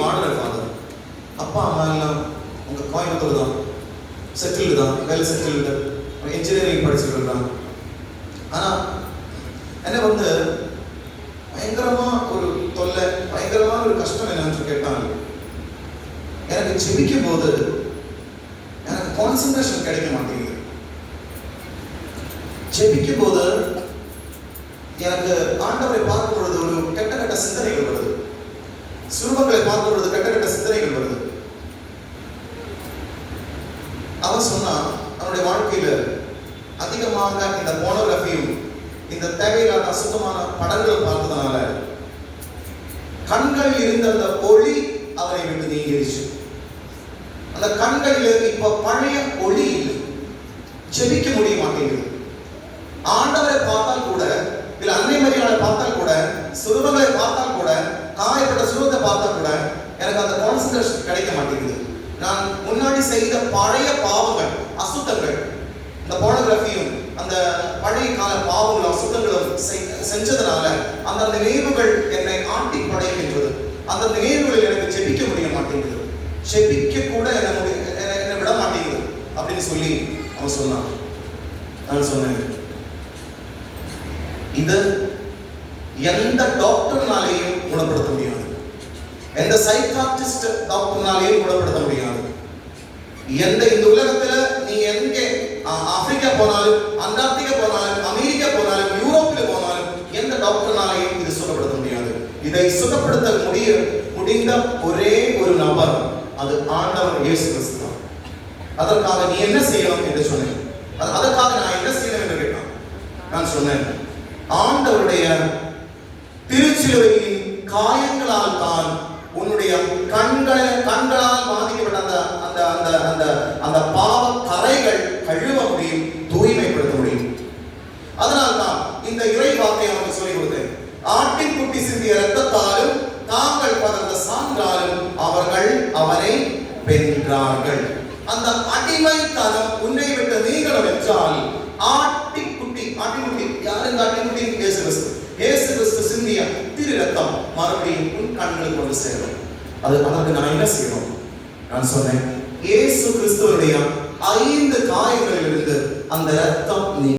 வாடுற father அப்பா அம்மா எல்லாம் உங்கள் கோயம்புத்தூர் தான். செட்டில்டு தான். வெல் செட்டில்டு இன்ஜினியரிங் படிச்சுட்டு இருக்கான் ஆனா என்ன வந்து பயங்கரமா ஒரு தொல்லை பயங்கரமான ஒரு கஷ்டம் என்னன்னு கேட்டாங்க. எனக்கு ஜெபிக்கும் போது எனக்கு கான்சன்ட்ரேஷன் கிடைக்க மாட்டேங்குது. ஜெபிக்கும் போது எனக்கு ஆண்டவரை பார்க்கும் பொழுது ஒரு கெட்ட கெட்ட சிந்தனைகள் சுரூபங்களை பார்க்கும் பொழுது கெட்ட கெட்ட சிந்தனைகள் வருது. அவன் சொன்னான் அவனுடைய வாழ்க்கையில அதிகமாக இந்த போனோகிராஃபியும் இந்த தேவையில்லாத அசுத்தமான படங்கள் பார்த்ததுனால கண்கள் இருந்த அந்த ஒளி அவனை விட்டு நீங்கிருச்சு. அந்த கண்களில் இப்ப பழைய ஒளி இல்லை. ஜெபிக்க முடிய மாட்டேங்குது. ஆண்டவரை பார்த்தால் கூட இல்ல அன்னை மரியாதை பார்த்தால் கூட சுருவங்களை பார்த்தால் கூட நான் காயப்பட்ட சுருவத்தை பார்த்தா கூட எனக்கு அந்த கான்சன்ட்ரேஷன் கிடைக்க மாட்டேங்குது. நான் முன்னாடி செய்த பழைய பாவங்கள் அசுத்தங்கள் இந்த போனோகிராஃபியும் அந்த பழைய கால பாவங்களும் அசுத்தங்களும் செஞ்சதுனால அந்த நினைவுகள் என்னை ஆட்டி படைக்கின்றது அந்த நினைவுகள் எனக்கு ஜெபிக்க முடிய மாட்டேங்குது. ஜெபிக்க கூட என்ன முடி- என்னை என்னை விட மாட்டேங்குது அப்படின்னு சொல்லி அவன் சொன்னான். நான் சொன்னேன். இது எந்த டாக்டர்னாலேயும் குணப்படுத்த முடியாது. எந்த சைக்காட்டிஸ்ட் டாக்டர்னாலேயும் குணப்படுத்த முடியாது. எந்த இந்த உலகத்துல நீ எங்கே ஆப்பிரிக்கா போனாலும் அண்டார்டிகா போனாலும் அமெரிக்கா போனாலும் யூரோப்பில் போனாலும் எந்த டாக்டர்னாலையும் இது சுகப்படுத்த முடியாது. இதை சுகப்படுத்த முடிய முடிந்த ஒரே ஒரு நபர் அது ஆண்டவர் இயேசு கிறிஸ்து தான். அதற்காக நீ என்ன செய்யணும் என்று சொன்னேன். அதற்காக நான் என்ன செய்யணும் என்று கேட்டான். நான் சொன்னேன் ஆண்டவருடைய திருச்சிலுவையின் காயங்களால் தான் உன்னுடைய கண்களை கண்களால் பாதிக்கப்பட்ட அந்த அந்த அந்த அந்த அந்த பாவ கரைகள் கழுவ முடியும் தூய்மைப்படுத்த முடியும். அதனால் தான் இந்த இறை வார்த்தை அவனுக்கு சொல்லிக் கொடுத்தேன். ஆட்டின்குட்டி சிந்திய ரத்தத்தாலும் தாங்கள் பதந்த சான்றாலும் அவர்கள் அவனை வென்றார்கள். அந்த அடிமைத்தனம் உன்னை விட்டு நீங்கணும் என்றால் ஆட்டிக்குட்டி ஆட்டிக்குட்டி யார் இந்த ஆட்டிக்குட்டி இயேசு கிறிஸ்து. கிறிஸ்து சிந்திய திரு ரத்தம் மறுபடியும் உன் கண்களுக்கு வந்து சேரும். அது அதற்கு நான் என்ன செய்யணும்? நான் சொன்னேன் இயேசு கிறிஸ்துவனுடைய ஐந்து காயங்களிலிருந்து அந்த ரத்தம் நீ